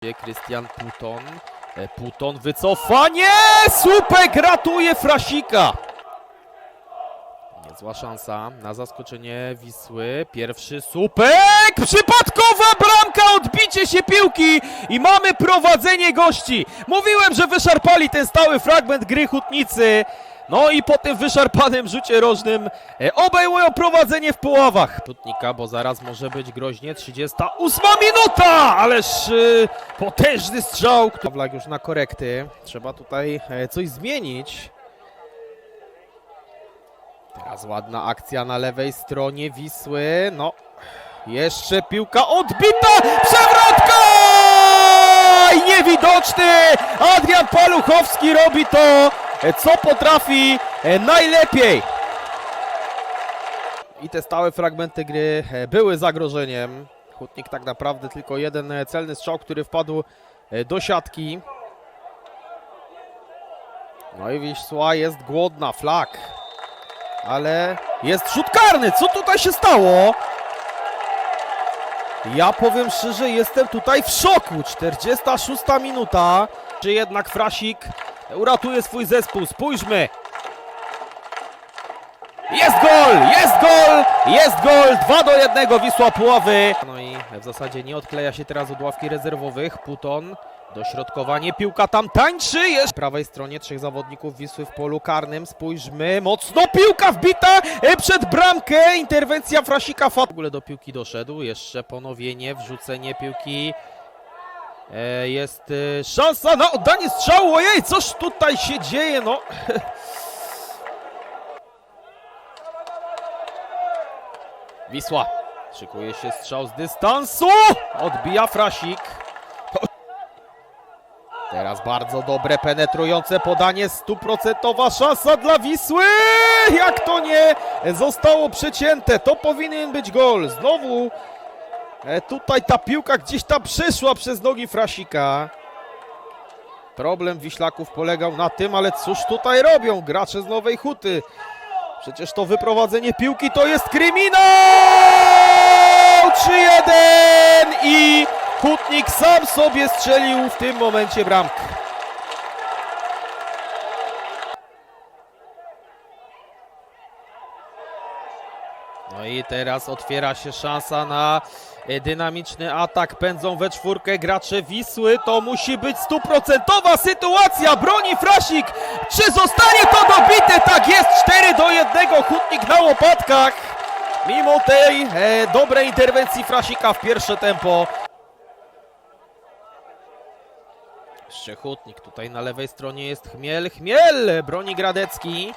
Krystian Puton. E, Puton wycofanie! Słupek ratuje Frasika! Niezła szansa na zaskoczenie Wisły. Pierwszy słupek! Przypadkowa bramka! Odbicie się piłki i mamy prowadzenie gości. Mówiłem, że wyszarpali ten stały fragment gry Hutnicy. No i po tym wyszarpanym rzucie rożnym e, obejmują prowadzenie w połowach Hutnika, bo zaraz może być groźnie. 38 minuta! Ależ e, potężny strzał. Pawlak już na korekty. Trzeba tutaj e, coś zmienić. Teraz ładna akcja na lewej stronie Wisły. No, jeszcze piłka odbita! Przewrotka! Niewidoczny! Adrian Paluchowski robi to, co potrafi e, najlepiej. I te stałe fragmenty gry e, były zagrożeniem. Hutnik tak naprawdę tylko jeden e, celny strzał, który wpadł e, do siatki. No i Wisła jest głodna, flak. Ale jest rzut karny. Co tutaj się stało? Ja powiem szczerze, jestem tutaj w szoku. 46 minuta. Czy jednak Frasik uratuje swój zespół? Spójrzmy. Jest gol! Jest gol! Jest gol! 2 do 1 Wisła Puławy. No i w zasadzie nie odkleja się teraz od ławki rezerwowych. Puton. Dośrodkowanie, piłka tam tańczy, jest w prawej stronie trzech zawodników Wisły w polu karnym, spójrzmy, mocno piłka wbita e, przed bramkę, interwencja Frasika, Fat w ogóle do piłki doszedł, jeszcze ponowienie, wrzucenie piłki, jest e, szansa na oddanie strzału, ojej, coś tutaj się dzieje, no. Wisła, szykuje się strzał z dystansu, odbija Frasik. Teraz bardzo dobre, penetrujące podanie, stuprocentowa szansa dla Wisły! Jak to nie zostało przecięte, to powinien być gol. Znowu e, tutaj ta piłka gdzieś tam przeszła przez nogi Frasika. Problem Wiślaków polegał na tym, ale cóż tutaj robią gracze z Nowej Huty? Przecież to wyprowadzenie piłki to jest kryminał! 3-1 i Hutnik sam sobie strzelił w tym momencie bramkę. No i teraz otwiera się szansa na e, dynamiczny atak. Pędzą we czwórkę gracze Wisły. To musi być stuprocentowa sytuacja. Broni Frasik. Czy zostanie to dobite? Tak jest. 4 do 1. Hutnik na łopatkach. Mimo tej e, dobrej interwencji Frasika w pierwsze tempo. Jeszcze Hutnik. Tutaj na lewej stronie jest Chmiel. Chmiel broni Gradecki.